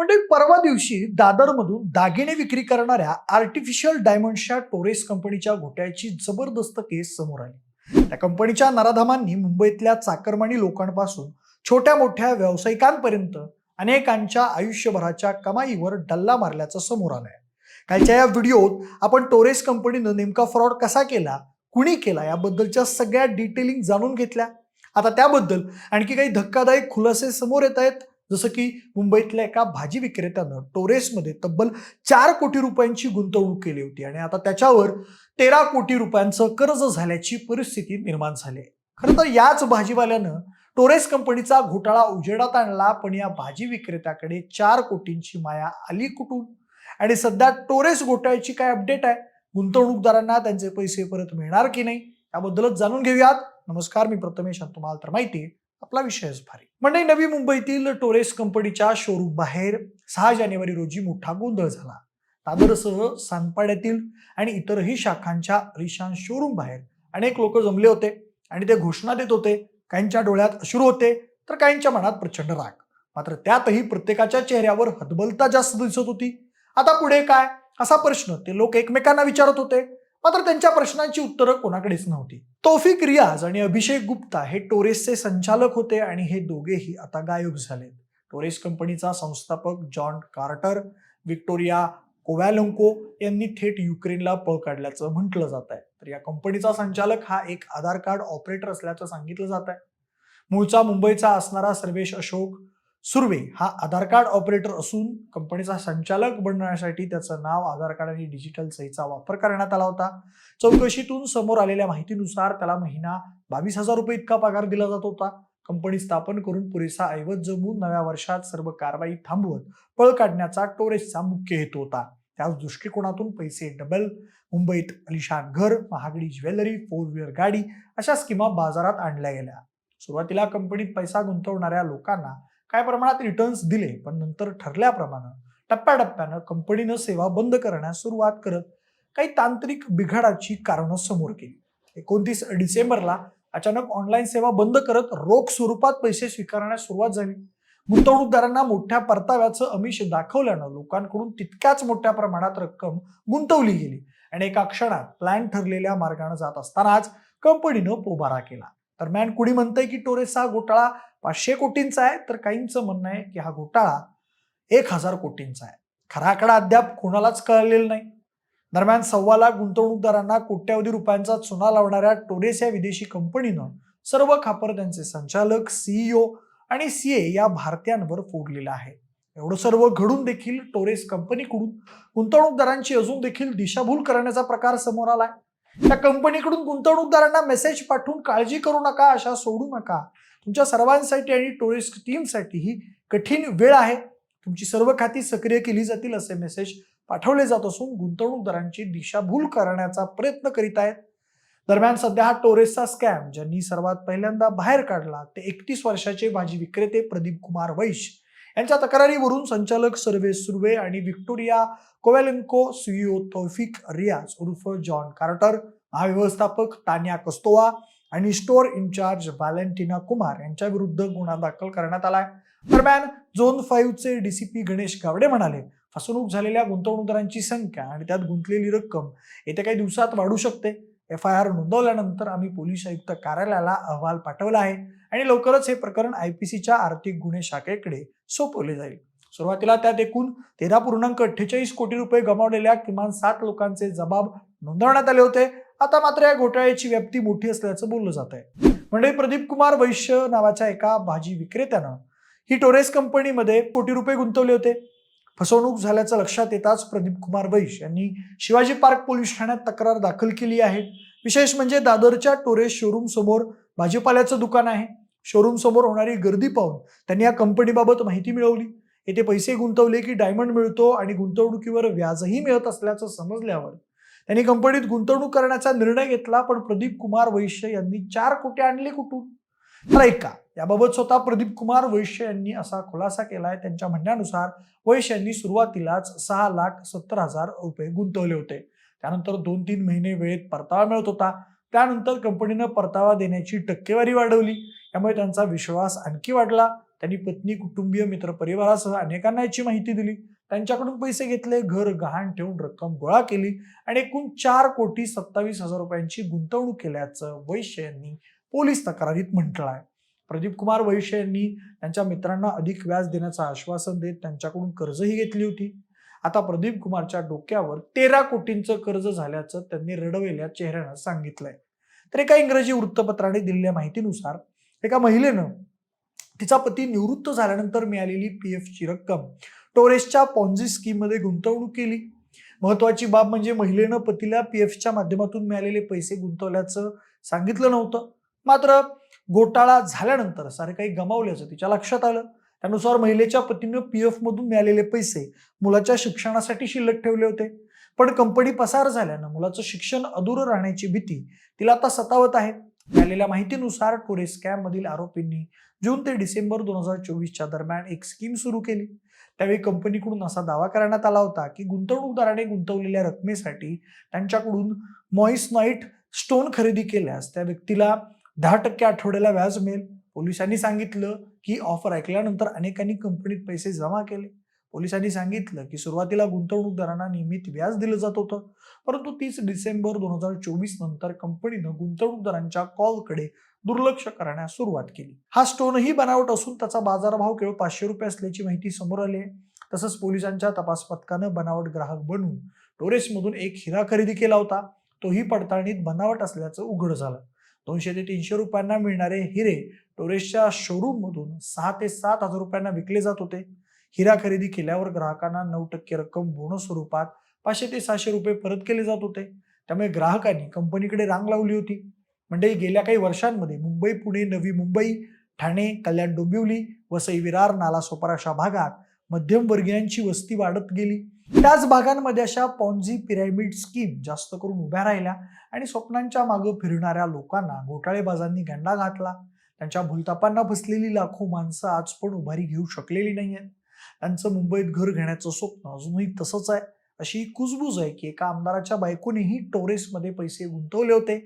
म्हणजे परवा दिवशी दादरमधून दागिने विक्री करणाऱ्या आर्टिफिशियल डायमंडच्या टोरेस कंपनीच्या घोट्याची जबरदस्त केस समोर आली. त्या कंपनीच्या नराधामांनी मुंबईतल्या चाकरमानी लोकांपासून छोट्या मोठ्या व्यावसायिकांपर्यंत अनेकांच्या आयुष्यभराच्या कमाईवर डल्ला मारल्याचं समोर आलंय. कालच्या या व्हिडिओत आपण टोरेस कंपनीनं नेमका फ्रॉड कसा केला कुणी केला याबद्दलच्या सगळ्या डिटेलिंग जाणून घेतल्या. आता त्याबद्दल आणखी काही धक्कादायक खुलासे समोर येत आहेत. जसं की मुंबईतल्या एका भाजी विक्रेत्यानं टोरेसमध्ये तब्बल चार कोटी रुपयांची गुंतवणूक केली होती आणि आता त्याच्यावर तेरा कोटी रुपयांचं कर्ज झाल्याची परिस्थिती निर्माण झाली आहे. खरं तर याच भाजीवाल्यानं टोरेस कंपनीचा घोटाळा उजेडात आणला पण या भाजी विक्रेत्याकडे चार कोटींची माया आली कुठून? आणि सध्या टोरेस घोटाळ्याची काय अपडेट आहे? गुंतवणूकदारांना त्यांचे पैसे परत मिळणार की नाही? याबद्दलच जाणून घेऊयात. नमस्कार मी प्रथमेश तुम्हाला तर माहिती आहे, आपला विषयच भारी म्हणजे नवी मुंबईतील टोरेस कंपनीच्या शोरूम बाहेर सहा जानेवारी रोजी मोठा गोंधळ झाला. दादरसह सानपाड्यातील आणि इतरही शाखांच्या रिशान शोरूम बाहेर अनेक लोक जमले होते आणि ते घोषणा देत होते काहींच्या डोळ्यात अश्रू होते तर काहींच्या मनात प्रचंड राग. मात्र त्यातही प्रत्येकाच्या चेहऱ्यावर हतबलता जास्त दिसत होती. आता पुढे काय? असा प्रश्न ते लोक एकमेकांना विचारत होते. मात्र त्यांच्या प्रश्नांची उत्तरं कोणाकडेच नव्हती. तौफिक रियाज आणि अभिषेक गुप्ता हे टोरेसचे संचालक होते आणि हे दोघेही आता गायब झालेत. टोरेस कंपनीचा संस्थापक जॉन कार्टर विक्टोरिया कोवॅलंको यांनी थेट युक्रेनला पळ काढल्याचं म्हटलं जात आहे तर या कंपनीचा संचालक हा एक आधार कार्ड ऑपरेटर असल्याचं सांगितलं जात आहे मूळचा मुंबईचा असणारा सर्वेश अशोक सुर्वे हा आधार कार्ड ऑपरेटर असून कंपनीचा संचालक बनण्यासाठी त्याचं नाव आधार कार्ड आणि डिजिटल सहीचा वापर करण्यात आला होता. चौकशीतून समोर आलेल्या माहितीनुसार त्याला महिना बावीस हजार रुपये इतका पगार दिला जात होता. कंपनी स्थापन करून पुरेसा ऐवज जमून नव्या वर्षात सर्व कारवाई थांबवत पळ काढण्याचा टोरेसचा मुख्य हेतू होता. त्याच दृष्टिकोनातून पैसे डबल मुंबईत अलिशान घर महागडी ज्वेलरी फोर व्हीलर गाडी अशा स्कीमा बाजारात आणल्या गेल्या. सुरुवातीला कंपनीत पैसा गुंतवणाऱ्या लोकांना काय प्रमाणात रिटर्न्स दिले पण नंतर ठरल्याप्रमाणे टप्प्याटप्प्यानं कंपनीनं सेवा बंद करण्यास सुरुवात करत काही तांत्रिक बिघाडाची कारणं समोर केली. एकोणतीस डिसेंबरला अचानक ऑनलाईन सेवा बंद करत रोख स्वरूपात पैसे स्वीकारण्यास सुरुवात झाली. गुंतवणूकदारांना मोठ्या परताव्याचं अमिष दाखवल्यानं लोकांकडून तितक्याच मोठ्या प्रमाणात रक्कम गुंतवली गेली. आणि एका क्षणात प्लॅन ठरलेल्या मार्गाने जात असतानाच कंपनीनं पोबारा केला. दरम्यान कुणी म्हणतंय की टोरेस हा घोटाळा पाचशे कोटींचा आहे तर काहींचं म्हणणं आहे की हा घोटाळा एक हजार कोटींचा आहे. खरा आकडा अद्याप कोणालाच कळलेला नाही. दरम्यान सव्वा लाख गुंतवणूकदारांना कोट्यावधी रुपयांचा चुना लावणाऱ्या टोरेस या विदेशी कंपनीनं सर्व खापर त्यांचे संचालक सीईओ आणि सीए या भारतीयांवर फोडलेलं आहे. एवढं सर्व घडून देखील टोरेस कंपनीकडून गुंतवणूकदारांची अजून देखील दिशाभूल करण्याचा प्रकार समोर आलाय. त्या कंपनीकडून गुंतवणूकदारांना मेसेज पाठवून काळजी करू नका अशा सोडू नका. तुमच्या सर्वांसाठी आणि टुरिस्ट टीमसाठी ही कठीण वेळ आहे. तुमची सर्व खाती सक्रिय केली जातील असे मेसेज पाठवले जात असून गुंतवणूकदारांची दिशाभूल करण्याचा प्रयत्न करीत आहेत. दरम्यान सध्या हा टोरेसचा स्कॅम ज्यांनी सर्वात पहिल्यांदा बाहेर काढला ते एकतीस वर्षाचे भाजी विक्रेते प्रदीप कुमार वैश यांच्या तक्रारीवरून संचालक सर्वे सुर्वे आणि विक्टोरिया कोवेलेंको सीईओ तौफिक रियाज उर्फ जॉन कार्टर महाव्यवस्थापक तान्या कस्तोवा आणि स्टोअर इन्चार्ज व्हॅलेंटिना कुमार यांच्या विरुद्ध गुन्हा दाखल करण्यात आलाय. दरम्यान झोन फाईव्हचे डीसीपी गणेश गावडे म्हणाले फसवणूक झालेल्या गुंतवणूकदारांची संख्या आणि त्यात गुंतलेली रक्कम येत्या काही दिवसात वाढू शकते. एफ आय आर नोंदवल्यानंतर आम्ही पोलीस आयुक्त कार्यालयाला अहवाल पाठवला आहे. आणि लवकरच हे प्रकरण आयपीसीच्या आर्थिक गुन्हे शाखेकडे सोपवले जाईल. सुरुवातीला त्यात एकूण तेरा पूर्णांक अठ्ठेचाळीस कोटी रुपये गमावलेल्या किमान सात लोकांचे जबाब नोंदवण्यात आले होते. आता मात्र या घोटाळ्याची व्याप्ती मोठी असल्याचं बोललं जात आहे. म्हणजे प्रदीप कुमार वैश्य नावाच्या एका भाजी विक्रेत्यानं ही टोरेस कंपनीमध्ये कोटी रुपये गुंतवले होते. फसवणूक झाल्याचं लक्षात येताच प्रदीप कुमार वैश यांनी शिवाजी पार्क पोलीस ठाण्यात तक्रार दाखल केली आहे. विशेष म्हणजे दादरच्या टोरेस शोरूम समोर भाजीपाल्याचं दुकान आहे. शोरूम समोर होणारी गर्दी पाहून त्यांनी या कंपनीबाबत माहिती मिळवली. येथे पैसे गुंतवले की डायमंड मिळतो आणि गुंतवणुकीवर व्याजही मिळत असल्याचं समजल्यावर त्यांनी कंपनीत गुंतवणूक करण्याचा निर्णय घेतला पण प्रदीप कुमार वैश्य यांनी चार कोटी आणले कुठून? तर ऐका याबाबत स्वतः प्रदीप कुमार वैश्य यांनी असा खुलासा केलाय. त्यांच्या म्हणण्यानुसार वैश्य यांनी सुरुवातीलाच सहा लाख सत्तर हजार रुपये गुंतवले होते. त्यानंतर दोन तीन महिने वेळेत परतावा मिळत होता. त्यानंतर कंपनीनं परतावा देण्याची टक्केवारी वाढवली. त्यामुळे त्यांचा विश्वास आणखी वाढला. त्यांनी पत्नी कुटुंबीय मित्र परिवारासह अनेकांना याची माहिती दिली. त्यांच्याकडून पैसे घेतले घर गहाण ठेवून रक्कम गोळा केली आणि एकूण चार कोटी सत्तावीस हजार रुपयांची गुंतवणूक केल्याचं वैश्य यांनी पोलीस तक्रारीत म्हटलं आहे प्रदीप कुमार वैश्य यांनी त्यांच्या मित्रांना अधिक व्याज देण्याचं आश्वासन देत त्यांच्याकडून कर्जही घेतली होती. आता प्रदीप कुमारच्या डोक्यावर तेरा कोटींचं कर्ज झाल्याचं त्यांनी रडवेल्या चेहऱ्यानं सांगितलंय. तर एका इंग्रजी वृत्तपत्राने दिलेल्या माहितीनुसार एका महिलेनं तिचा पती निवृत्त झाल्यानंतर मिळालेली पी एफची रक्कम टोरेसच्या पॉन्झी स्कीममध्ये गुंतवणूक केली. महत्वाची बाब म्हणजे महिलेनं पतीला पी एफच्या माध्यमातून मिळालेले पैसे गुंतवल्याचं सांगितलं नव्हतं. मात्र घोटाळा झाल्यानंतर सारे काही गमावल्याचं तिच्या लक्षात आलं. त्यानुसार महिलेच्या पतीनं पी एफ मधून मिळालेले पैसे मुलाच्या शिक्षणासाठी शिल्लक ठेवले होते. पण कंपनी पसार झाल्यानं मुलाचं शिक्षण अधुरं राहण्याची भीती तिला आता सतावत आहे. मिळालेल्या माहितीनुसार टोरे स्कॅम मधील आरोपींनी जून ते डिसेंबर दोन हजार चोवीसच्या दरम्यान एक स्कीम सुरू केली. त्यावेळी कंपनीकडून असा दावा करण्यात आला होता की गुंतवणूकदाराने गुंतवलेल्या रकमेसाठी त्यांच्याकडून मॉइसनाईट स्टोन खरेदी केल्यास त्या व्यक्तीला दहा टक्के आठवड्याला व्याज मिळेल. पोलिसांनी सांगितलं की ऑफर ऐकल्यानंतर अनेकांनी कंपनीत पैसे जमा केले. पोलिसांनी सांगितलं की सुरुवातीला गुंतवणूकदारांना नियमित व्याज दिलं जात होतं. परंतु तीस डिसेंबर दोन हजार चोवीस नंतर कंपनीनं गुंतवणूकदारांच्या कॉलकडे दुर्लक्ष करण्यास सुरुवात केली. हा स्टोनही बनावट असून त्याचा बाजारभाव केवळ पाचशे रुपये असल्याची माहिती समोर आली आहे. तसंच पोलिसांच्या तपास पथकानं बनावट ग्राहक बनून टोरेसमधून एक हिरा खरेदी केला होता. तोही पडताळणीत बनावट असल्याचं उघड झालं. दोनशे ते तीनशे रुपयांना मिळणारे हिरे टोरेसच्या शोरूममधून सहा ते सात हजार रुपयांना विकले जात होते. हिरा खरेदी केल्यावर ग्राहकांना नऊ टक्के रक्कम बोनस स्वरूपात पाचशे ते सहाशे रुपये परत केले जात होते. त्यामुळे ग्राहकांनी कंपनीकडे रांग लावली होती. म्हणजे गेल्या काही वर्षांमध्ये मुंबई पुणे नवी मुंबई ठाणे कल्याण डोंबिवली वसई विरार नालासोपारा अशा भागात मध्यमवर्गीयांची वस्ती वाढत गेली. त्याच भागांमध्ये अशा पॉन्झी पिरॅमिड स्कीम जास्त करून उभ्या राहिल्या आणि स्वप्नांच्या मागं फिरणाऱ्या लोकांना घोटाळेबाजांनी गंडा घातला. त्यांच्या भूलतापांना फसलेली लाखो माणसं आज पण उभारी घेऊ शकलेली नाही आहेत त्यांचं मुंबईत घर घेण्याचं स्वप्न अजूनही तसंच आहे. अशी कुजबूज आहे की एका आमदाराच्या बायकोनेही टोरेसमध्ये पैसे गुंतवले होते.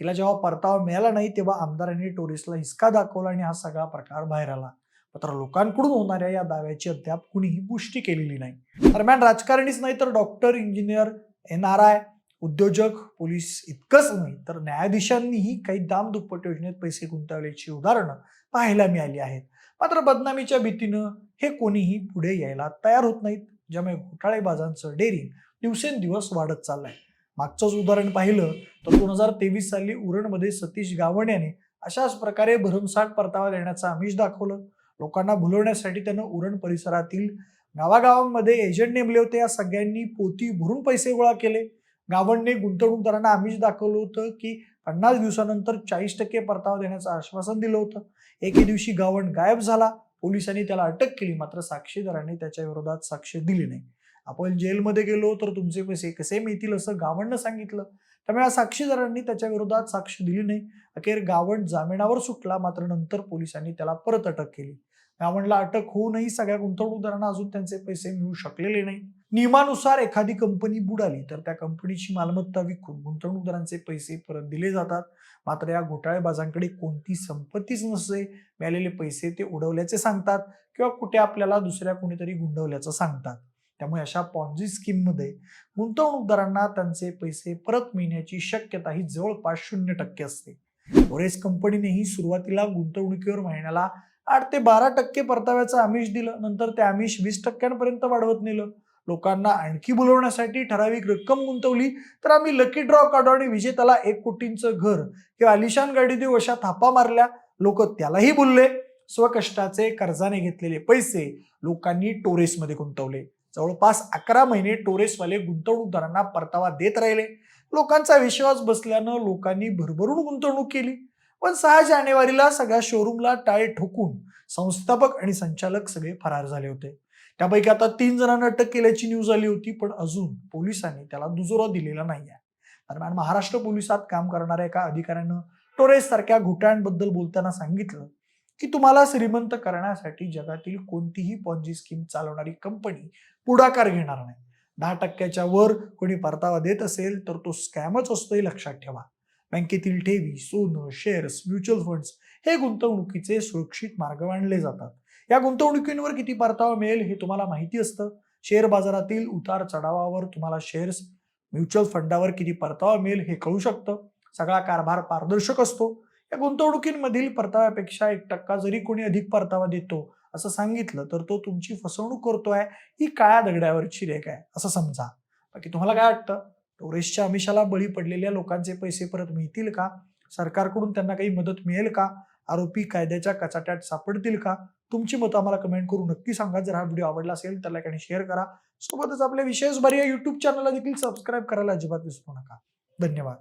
तिला जेव्हा परतावा मिळाला नाही तेव्हा आमदारांनी टोरेसला हिसका दाखवला आणि हा सगळा प्रकार बाहेर आला. मात्र लोकांकडून होणाऱ्या या दाव्याची अद्याप कुणीही पुष्टी केलेली नाही. दरम्यान राजकारणीच नाही तर doctor engineer N R I उद्योजक पोलीस इतकंच नाही तर न्यायाधीशांनीही काही दाम दुप्पट योजनेत पैसे गुंतवल्याची उदाहरणं पाहायला मिळाली आहेत. मात्र बदनामीच्या भीतीनं हे कोणीही पुढे यायला तयार होत नाहीत ज्यामुळे घोटाळेबाजांचं डेअरिंग दिवसेंदिवस वाढत चाललंय. मागचंच उदाहरण पाहिलं तर दोन हजार तेवीस साली उरणमध्ये सतीश गावण याने अशाच प्रकारे भरमसाठ परतावा देण्याचं आमिष दाखवलं. लोकांना भुलवण्यासाठी त्यानं उरण परिसरातील गावागावांमध्ये एजंट नेमले होते. या सगळ्यांनी पोती भरून पैसे गोळा केले. गावणने गुंतवणूकदारांना आम्हीच दाखवलं होतं की पन्नास दिवसानंतर चाळीस टक्के परतावा देण्याचं आश्वासन दिलं होतं. एके दिवशी गावण गायब झाला. पोलिसांनी त्याला अटक केली. मात्र साक्षीदारांनी त्याच्या विरोधात साक्ष दिली नाही. आपण जेलमध्ये गेलो तर तुमचे पैसे कसे मिळतील असं गावणनं सांगितलं. त्यामुळे या साक्षीदारांनी त्याच्या विरोधात साक्ष दिली नाही. अखेर गावण जामिनावर सुटला. मात्र नंतर पोलिसांनी त्याला परत अटक केली. गावणला अटक होऊनही सगळ्या गुंतवणूकदारांना अजून त्यांचे पैसे मिळू शकलेले नाही. नियमानुसार एखादी कंपनी बुडाली तर त्या कंपनीची मालमत्ता विकून गुंतवणूकदारांचे पैसे परत दिले जातात. मात्र या घोटाळेबाजांकडे कोणती संपत्तीच नसते. मिळालेले पैसे ते उडवल्याचे सांगतात किंवा कुठे आपल्याला दुसऱ्या कोणीतरी गुंडवल्याचं सांगतात. त्यामुळे अशा पॉन्झी स्कीममध्ये गुंतवणूकदारांना त्यांचे पैसे परत मिळण्याची शक्यता ही जवळपास शून्य टक्के असते. ओरेस कंपनीनेही सुरुवातीला गुंतवणुकीवर महिन्याला आठ ते बारा टक्के परताव्याचं आमिष दिलं. नंतर ते आमिष वीस टक्क्यांपर्यंत वाढवत नेलं. लोकांना आणखी बोलवण्यासाठी ठराविक रक्कम गुंतवली. तर आम्ही लकी ड्रॉ काढू आणि विजेत्याला एक कोटींचं घर किंवा आलिशान गाडी देऊ अशा थापा मारल्या. लोक त्यालाही बोलले. स्वकष्टाचे कर्जाने घेतलेले पैसे लोकांनी टोरेसमध्ये गुंतवले. जवळपास अकरा महिने टोरेसवाले गुंतवणूकदारांना परतावा देत राहिले. लोकांचा विश्वास बसल्यानं लोकांनी भरभरून गुंतवणूक केली. पण सहा जानेवारीला सगळ्या शोरूमला टाळे ठोकून संस्थापक आणि संचालक सगळे फरार झाले होते. त्यापैकी आता तीन जणांना अटक केल्याची न्यूज आली होती पण अजून पोलिसांनी त्याला दुजोरा दिलेला नाही आहे दरम्यान महाराष्ट्र पोलिसात काम करणाऱ्या एका अधिकाऱ्यानं टोरेस सारख्या घोटाळ्यांबद्दल बोलताना सांगितलं की तुम्हाला श्रीमंत करण्यासाठी जगातील कोणतीही पॉन्जी स्कीम चालवणारी कंपनी पुढाकार घेणार नाही. दहा टक्क्याच्या वर कोणी परतावा देत असेल तर तो स्कॅमच असतो हे लक्षात ठेवा. बँकेतील ठेवी सोनं शेअर्स म्युच्युअल फंड्स हे गुंतवणुकीचे सुरक्षित मार्ग मानले जातात. या गुंतवणुकींवर किती परतावा मिळेल हे तुम्हाला माहिती असतं. शेअर बाजारातील उतार चढावावर तुम्हाला शेअर्स म्युच्युअल फंडावर किती परतावा मिळेल हे कळू शकतं. सगळा कारभार पारदर्शक असतो. या गुंतवणुकींमधील परताव्यापेक्षा एक टक्का जरी कोणी अधिक परतावा देतो असं सांगितलं तर तो तुमची फसवणूक करतोय ही काळ्या दगड्यावरची रेख आहे असं समजा. बाकी तुम्हाला काय वाटतं? टोरेसच्या आमिषाला बळी पडलेल्या लोकांचे पैसे परत मिळतील का? सरकारकडून त्यांना काही मदत मिळेल का? आरोपी कायद्याच्या कचाट्यात सापडतील का? तुमची मतं आम्हाला कमेंट करून नक्की सांगा. जर हा व्हिडिओ आवडला असेल तर लाईक आणि शेअर करा. सोबतच आपल्या विशेष बरी या युट्यूब चॅनलला देखील सबस्क्राईब करायला अजिबात विसरू नका. धन्यवाद.